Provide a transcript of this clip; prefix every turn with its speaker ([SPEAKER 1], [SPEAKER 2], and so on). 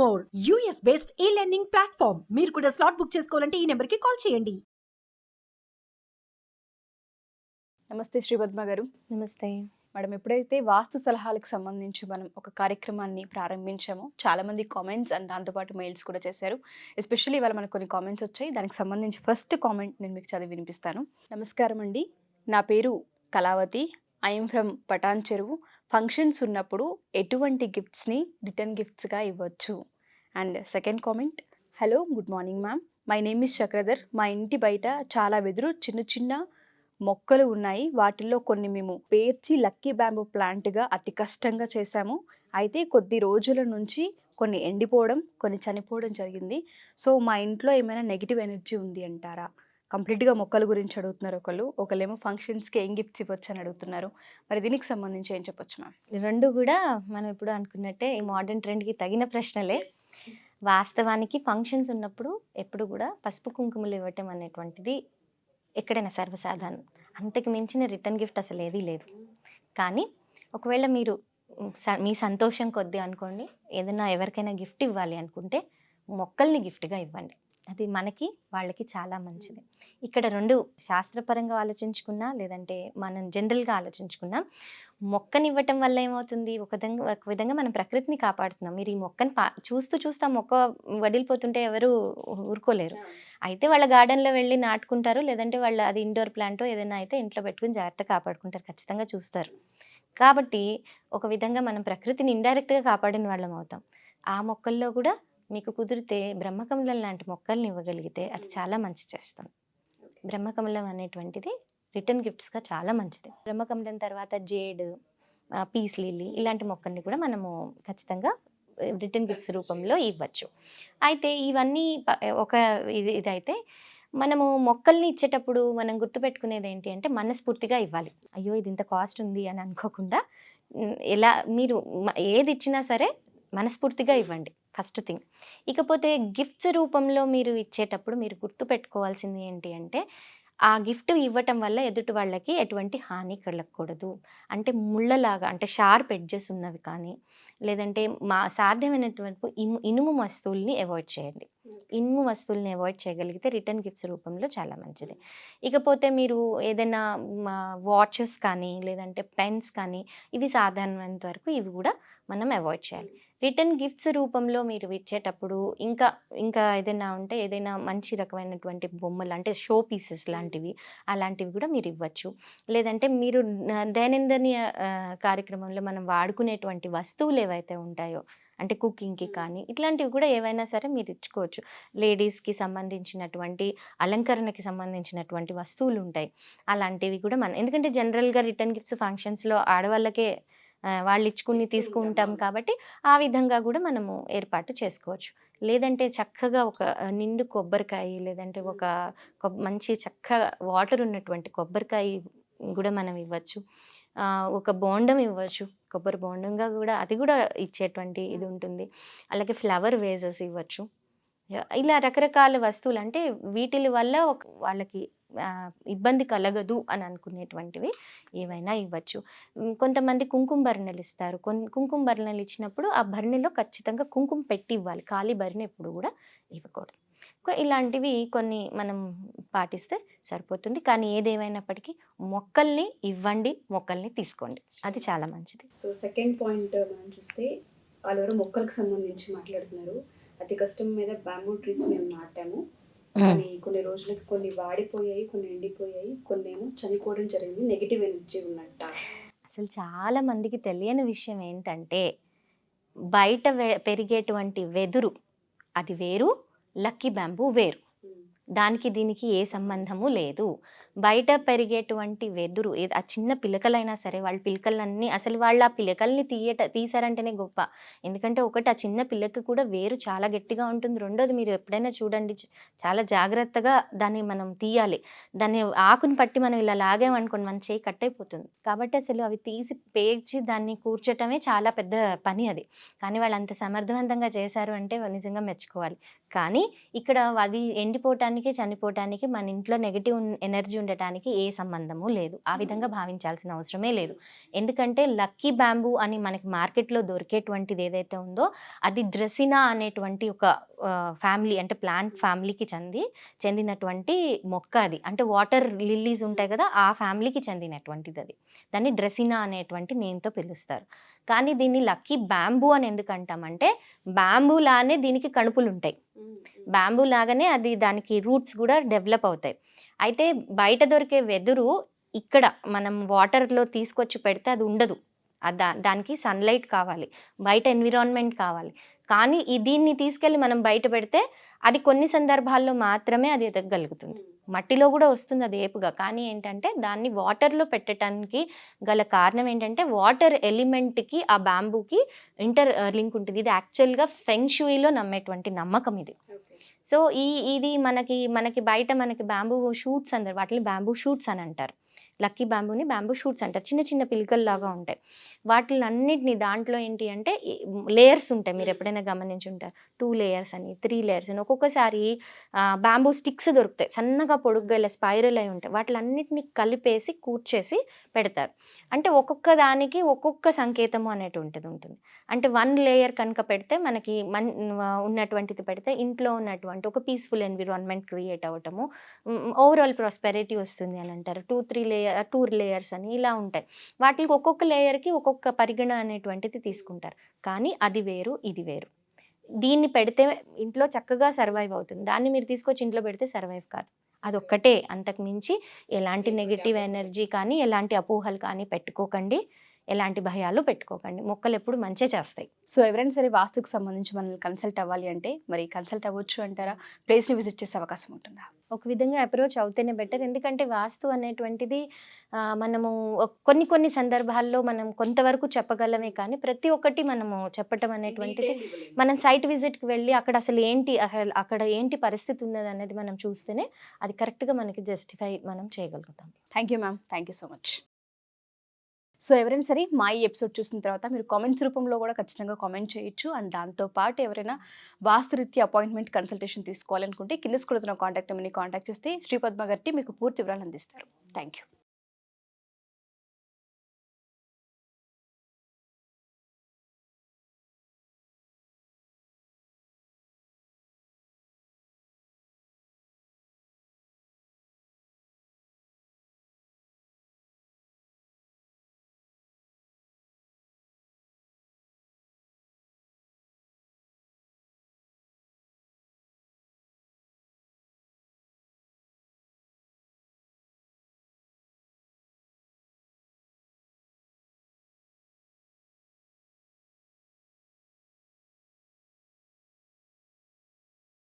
[SPEAKER 1] More. US based ఈ learning platform మీరు కూడా స్లాట్ బుక్ చేసుకోవాలంటే ఈ నెంబర్కి కాల్ చేయండి.
[SPEAKER 2] నమస్తే శ్రీపద్మ గారు.
[SPEAKER 3] నమస్తే.
[SPEAKER 2] మేడం ఎప్పుడైతే వాస్తు సలహాలకు సంబంధించి మనం ఒక కార్యక్రమాన్ని ప్రారంభించామో చాలా మంది కామెంట్స్ అండ్ దాంతోపాటు మెయిల్స్ కూడా చేశారు. ఎస్పెషల్లీ ఇవాళ మనకు కొన్ని కామెంట్స్ వచ్చాయి. దానికి సంబంధించి ఫస్ట్ కామెంట్ నేను మీకు చదివి వినిపిస్తాను. నమస్కారం అండి. నా పేరు కళావతి. ఐఎమ్ ఫ్రమ్ పటాన్ చెరువు ఫంక్షన్స్ ఉన్నప్పుడు ఎటువంటి గిఫ్ట్స్ని రిటర్న్ గిఫ్ట్స్గా ఇవ్వచ్చు? And second comment hello good morning ma'am. My name is Chakradhar. మా ఇంటి బయట చాలా వెదురు చిన్న చిన్న మొక్కలు ఉన్నాయి. వాటిల్లో కొన్ని మేము పేర్చి లక్కీ బ్యాంబూ ప్లాంట్గా అతి కష్టంగా చేశాము. అయితే కొద్ది రోజుల నుంచి కొన్ని ఎండిపోవడం కొన్ని చనిపోవడం జరిగింది. సో మా ఇంట్లో ఏమైనా నెగిటివ్ ఎనర్జీ ఉంది అంటారా? కంప్లీట్గా మొక్కల గురించి అడుగుతున్నారు ఒకళ్ళు. ఒకళ్ళేమో ఫంక్షన్స్కి ఏం గిఫ్ట్స్ ఇవ్వచ్చు అని అడుగుతున్నారు. మరి దీనికి సంబంధించి ఏం చెప్పొచ్చు మ్యామ్?
[SPEAKER 3] రెండు కూడా మనం ఇప్పుడు అనుకున్నట్టే ఈ మోడర్న్ ట్రెండ్కి తగిన ప్రశ్నలే. వాస్తవానికి ఫంక్షన్స్ ఉన్నప్పుడు ఎప్పుడు కూడా పసుపు కుంకుమలు ఇవ్వటం అనేటువంటిది ఎక్కడైనా సర్వసాధారణం. అంతకు మించిన రిటర్న్ గిఫ్ట్ అసలు ఏదీ లేదు. కానీ ఒకవేళ మీరు మీ సంతోషం కొద్దీ అనుకోండి ఏదైనా ఎవరికైనా గిఫ్ట్ ఇవ్వాలి అనుకుంటే మొక్కల్ని గిఫ్ట్గా ఇవ్వండి. అది మనకి వాళ్ళకి చాలా మంచిది. ఇక్కడ రెండు శాస్త్రపరంగా ఆలోచించుకున్నా లేదంటే మనం జనరల్గా ఆలోచించుకున్నా మొక్కని ఇవ్వటం వల్ల ఏమవుతుంది? ఒక విధంగా ఒక విధంగా మనం ప్రకృతిని కాపాడుతున్నాం. మీరు ఈ మొక్కని పా చూస్తూ చూస్తూ మొక్క వడిలిపోతుంటే ఎవరు ఊరుకోలేరు. అయితే వాళ్ళ గార్డెన్లో వెళ్ళి నాటుకుంటారు లేదంటే వాళ్ళ అది ఇండోర్ ప్లాంటో ఏదైనా అయితే ఇంట్లో పెట్టుకుని జాగ్రత్తగా కాపాడుకుంటారు. ఖచ్చితంగా చూస్తారు. కాబట్టి ఒక విధంగా మనం ప్రకృతిని ఇండైరెక్ట్గా కాపాడిన వాళ్ళం అవుతాం. ఆ మొక్కల్లో కూడా మీకు కుదిరితే బ్రహ్మకమలం లాంటి మొక్కల్ని ఇవ్వగలిగితే అది చాలా మంచి చేస్తుంది. బ్రహ్మకమలం అనేటువంటిది రిటర్న్ గిఫ్ట్స్గా చాలా మంచిది. బ్రహ్మకమలం తర్వాత జేడ్ పీస్ లిల్లీ ఇలాంటి మొక్కల్ని కూడా మనము ఖచ్చితంగా రిటర్న్ గిఫ్ట్స్ రూపంలో ఇవ్వచ్చు. అయితే ఇవన్నీ ఒక ఇది ఇదైతే మనము మొక్కల్ని ఇచ్చేటప్పుడు మనం గుర్తుపెట్టుకునేది ఏంటి అంటే మనస్ఫూర్తిగా ఇవ్వాలి. అయ్యో ఇది ఇంత కాస్ట్ ఉంది అని అనుకోకుండా ఎలా మీరు ఏది ఇచ్చినా సరే మనస్ఫూర్తిగా ఇవ్వండి. First thing. ఇకపోతే గిఫ్ట్స్ రూపంలో మీరు ఇచ్చేటప్పుడు మీరు గుర్తుపెట్టుకోవాల్సింది ఏంటి అంటే ఆ గిఫ్ట్ ఇవ్వటం వల్ల ఎదుటి వాళ్ళకి ఎటువంటి హాని కలగకూడదు. అంటే ముళ్ళలాగా అంటే షార్ప్ ఎడ్జెస్ ఉన్నవి కానీ లేదంటే మా సాధ్యమైనటువంటి ఇను ఇనుము వస్తువుల్ని అవాయిడ్ చేయండి. ఇనుము వస్తువుల్ని అవాయిడ్ చేయగలిగితే రిటర్న్ గిఫ్ట్స్ రూపంలో చాలా మంచిది. ఇకపోతే మీరు ఏదైనా వాచెస్ కానీ లేదంటే పెన్స్ కానీ ఇవి సాధారణమైనంత వరకు ఇవి కూడా మనం అవాయిడ్ చేయాలి. రిటర్న్ గిఫ్ట్స్ రూపంలో మీరు ఇచ్చేటప్పుడు ఇంకా ఇంకా ఏదైనా ఉంటే ఏదైనా మంచి రకమైనటువంటి బొమ్మలు అంటే షో పీసెస్ లాంటివి అలాంటివి కూడా మీరు ఇవ్వచ్చు. లేదంటే మీరు దైనందిన కార్యక్రమంలో మనం వాడుకునేటువంటి వస్తువులు ఏవైతే ఉంటాయో అంటే కుకింగ్కి కానీ ఇట్లాంటివి కూడా ఏవైనా సరే మీరు ఇచ్చుకోవచ్చు. లేడీస్కి సంబంధించినటువంటి అలంకరణకి సంబంధించినటువంటి వస్తువులు ఉంటాయి. అలాంటివి కూడా మనం ఎందుకంటే జనరల్గా రిటర్న్ గిఫ్ట్స్ ఫంక్షన్స్లో ఆడవాళ్ళకే వాళ్ళు ఇచ్చుకుని తీసుకుంటాం కాబట్టి ఆ విధంగా కూడా మనము ఏర్పాటు చేసుకోవచ్చు. లేదంటే చక్కగా ఒక నిండు కొబ్బరికాయ లేదంటే ఒక మంచి చక్కగా వాటర్ ఉన్నటువంటి కొబ్బరికాయ కూడా మనం ఇవ్వచ్చు. ఒక బోండం ఇవ్వచ్చు. కొబ్బరి బోండంగా కూడా అది కూడా ఇచ్చేటువంటి ఇది ఉంటుంది. అలాగే ఫ్లవర్ వేజెస్ ఇవ్వచ్చు. ఇలా రకరకాల వస్తువులు అంటే వీటి వల్ల వాళ్ళకి ఇబ్బంది కలగదు అని అనుకునేటువంటివి ఏవైనా ఇవ్వచ్చు. కొంతమంది కుంకుమ భరణలు ఇస్తారు. కుంకుమ భరణలు ఇచ్చినప్పుడు ఆ భరణిలో ఖచ్చితంగా కుంకుమ పెట్టి ఇవ్వాలి. ఖాళీ భరణి ఎప్పుడు కూడా ఇవ్వకూడదు. ఇలాంటివి కొన్ని మనం పాటిస్తే సరిపోతుంది. కానీ ఏదేమైనప్పటికీ మొక్కల్ని ఇవ్వండి మొక్కల్ని తీసుకోండి. అది చాలా మంచిది.
[SPEAKER 2] సో సెకండ్ పాయింట్ మనం చూస్తే వాళ్ళు మొక్కలకు సంబంధించి మాట్లాడుతున్నారు. అతి కష్టం మీద బ్యాంబూ ట్రీస్ మేము నాటాము. కానీ కొన్ని రోజులకి కొన్ని వాడిపోయాయి కొన్ని ఎండిపోయాయి కొన్ని ఏమో చనిపోవడం జరిగింది నెగిటివ్ ఎనర్జీ ఉన్నట్ట.
[SPEAKER 3] అసలు చాలా మందికి తెలియని విషయం ఏంటంటే బయట పెరిగేటువంటి వెదురు అది వేరు లక్కీ బ్యాంబూ వేరు. దానికి దీనికి ఏ సంబంధము లేదు. బయట పెరిగేటువంటి వెదురు ఏ- ఆ చిన్న పిలకలైనా సరే వాళ్ళ పిలకలన్నీ అసలు వాళ్ళు ఆ పిలకల్ని తీయట తీసారంటేనే గొప్ప. ఎందుకంటే ఒకటి ఆ చిన్న పిల్లకి కూడా వేరు చాలా గట్టిగా ఉంటుంది. రెండోది మీరు ఎప్పుడైనా చూడండి చాలా జాగ్రత్తగా దాన్ని మనం తీయాలి. దాన్ని ఆకుని పట్టి మనం ఇలా లాగామనుకోండి మన చేయి కట్ అయిపోతుంది. కాబట్టి అసలు అవి తీసి పేర్చి దాన్ని కూర్చోటమే చాలా పెద్ద పని అది. కానీ వాళ్ళు అంత సమర్థవంతంగా చేశారు అంటే నిజంగా మెచ్చుకోవాలి. కానీ ఇక్కడ అది ఎండిపోవటానికి చనిపోవటానికి మన ఇంట్లో నెగిటివ్ ఎనర్జీ ఉండటానికి ఏ సంబంధము లేదు. ఆ విధంగా భావించాల్సిన అవసరమే లేదు. ఎందుకంటే లక్కీ బ్యాంబూ అని మనకి మార్కెట్లో దొరికేటువంటిది ఏదైతే ఉందో అది డ్రెసినా అనేటువంటి ఒక ఫ్యామిలీ అంటే ప్లాంట్ ఫ్యామిలీకి చెంది చెందినటువంటి మొక్క అది. అంటే వాటర్ లిల్లీస్ ఉంటాయి కదా ఆ ఫ్యామిలీకి చెందినటువంటిది అది. దాన్ని డ్రెసినా అనేటువంటి నేమ్తో పిలుస్తారు. కానీ దీన్ని లక్కీ బ్యాంబూ అని ఎందుకు అంటామంటే బ్యాంబూ లానే దీనికి కణుపులు ఉంటాయి బ్యాంబూ లాగానే అది దానికి రూట్స్ కూడా డెవలప్ అవుతాయి. అయితే బయట దొరికే వెదురు ఇక్కడ మనం వాటర్లో తీసుకొచ్చి పెడితే అది ఉండదు. దా దానికి సన్లైట్ కావాలి బయట ఎన్విరాన్మెంట్ కావాలి. కానీ ఈ దీన్ని తీసుకెళ్ళి మనం బయట పెడితే అది కొన్ని సందర్భాల్లో మాత్రమే అది ఎదగలుగుతుంది మట్టిలో కూడా వస్తుంది అది ఏపుగా. కానీ ఏంటంటే దాన్ని వాటర్లో పెట్టడానికి గల కారణం ఏంటంటే వాటర్ ఎలిమెంట్కి ఆ బ్యాంబూకి ఇంటర్ లింక్ ఉంటుంది. ఇది యాక్చువల్గా ఫెంగ్షూయిలో నమ్మేటువంటి నమ్మకం ఇది. సో ఈ ఇది మనకి మనకి బయట మనకి బ్యాంబూ షూట్స్ అంటారు వాటిని బ్యాంబూ షూట్స్ అని అంటారు. లక్కీ బ్యాంబూని బ్యాంబూ షూట్స్ అంటారు. చిన్న చిన్న పిలకల్లాగా ఉంటాయి. వాటిని అన్నిటిని దాంట్లో ఏంటి అంటే లేయర్స్ ఉంటాయి. మీరు ఎప్పుడైనా గమనించి ఉంటారు టూ లేయర్స్ అని త్రీ లేయర్స్ అని ఒక్కొక్కసారి బ్యాంబూ స్టిక్స్ దొరుకుతాయి. సన్నగా పొడుగ్గా ఇలా స్పైరల్ అయి ఉంటాయి. వాటిలన్నిటిని కలిపేసి కూర్చేసి పెడతారు. అంటే ఒక్కొక్క దానికి ఒక్కొక్క సంకేతము అనేటి ఉంటుంది ఉంటుంది. అంటే వన్ లేయర్ కనుక పెడితే మనకి మన్ ఉన్నటువంటిది పెడితే ఇంట్లో ఉన్నటువంటి ఒక పీస్ఫుల్ ఎన్విరాన్మెంట్ క్రియేట్ అవ్వటము ఓవరాల్ ప్రాస్పెరిటీ వస్తుంది అని అంటారు. Two three layer two layers అని ఇలా ఉంటాయి. వాటికి ఒక్కొక్క లేయర్కి ఒక్కొక్క పరిగణ అనేటువంటిది తీసుకుంటారు. కానీ అది వేరు ఇది వేరు. దీన్ని పెడితే ఇంట్లో చక్కగా సర్వైవ్ అవుతుంది. దాన్ని మీరు తీసుకొచ్చి ఇంట్లో పెడితే సర్వైవ్ కాదు. అదొక్కటే. అంతకు మించి ఎలాంటి నెగిటివ్ ఎనర్జీ కానీ ఎలాంటి అపోహలు కానీ పెట్టుకోకండి. ఎలాంటి భయాలు పెట్టుకోకండి. మొక్కలు ఎప్పుడు మంచిగా చేస్తాయి.
[SPEAKER 2] సో ఎవరైనా సరే వాస్తుకు సంబంధించి మనల్ని కన్సల్ట్ అవ్వాలి అంటే మరి కన్సల్ట్ అవ్వచ్చు అంటారా? ప్లేస్ని విజిట్ చేసే అవకాశం ఉంటుందా?
[SPEAKER 3] ఒక విధంగా అప్రోచ్ అవుతేనే బెటర్. ఎందుకంటే వాస్తు అనేటువంటిది మనము కొన్ని కొన్ని సందర్భాల్లో మనం కొంతవరకు చెప్పగలమే కానీ ప్రతి ఒక్కటి మనము చెప్పటం అనేటువంటిది మనం సైట్ విజిట్కి వెళ్ళి అక్కడ అసలు ఏంటి అక్కడ ఏంటి పరిస్థితి ఉన్నది అనేది మనం చూస్తేనే అది కరెక్ట్గా మనకి జస్టిఫై మనం చేయగలుగుతాం.
[SPEAKER 2] Thank you ma'am. Thank you so much. So ఎవరైనా సరే మా ఈ ఎపిసోడ్ చూసిన తర్వాత మీరు కామెంట్స్ రూపంలో కూడా ఖచ్చితంగా కామెంట్ చేయొచ్చు. అండ్ దాంతోపాటు ఎవరైనా వాస్తురీత్య అపాయింట్మెంట్ కన్సల్టేషన్ తీసుకోవాలనుకుంటే కింద స్కూల్తో కాంటాక్ట్ నెంబర్ని కాంటాక్ట్ చేస్తే శ్రీపద్మ గారికి మీకు పూర్తి వివరాలు అందిస్తారు. Thank you